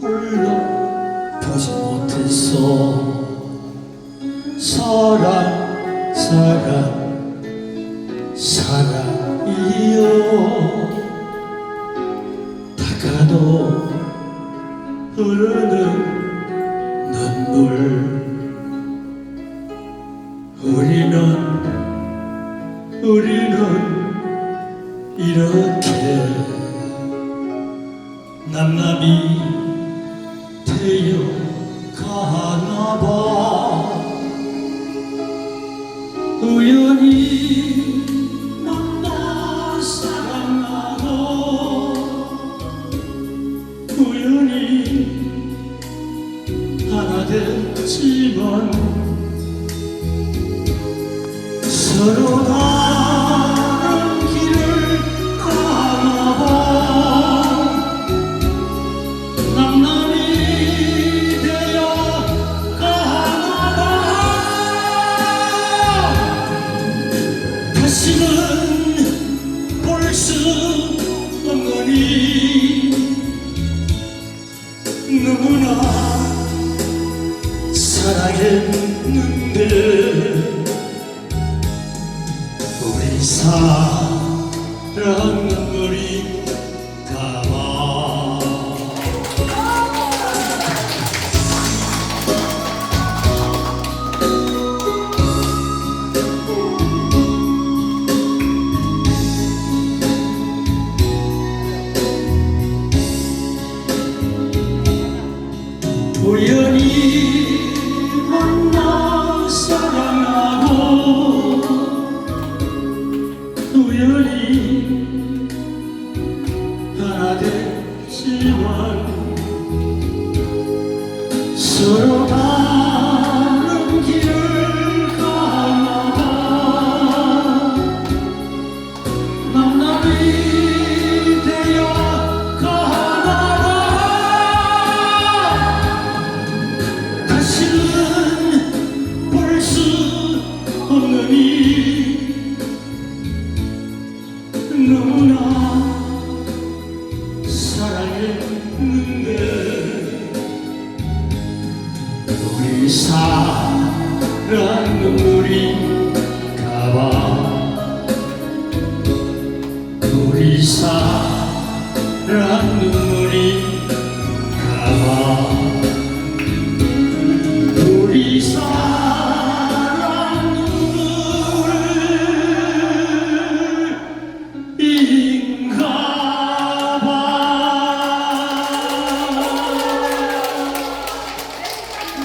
불러보지 못했어 사랑 사랑 사랑이여 다가도 흐르는 눈물 우리는 우리는 이렇게 남남이 되어 가나봐. 우연히 만나 사랑하고 우연히 하나 됐지만 서로 다 했는데 우리 사랑 서 우리 사랑 눈물이 가봐 우리 사랑 눈물이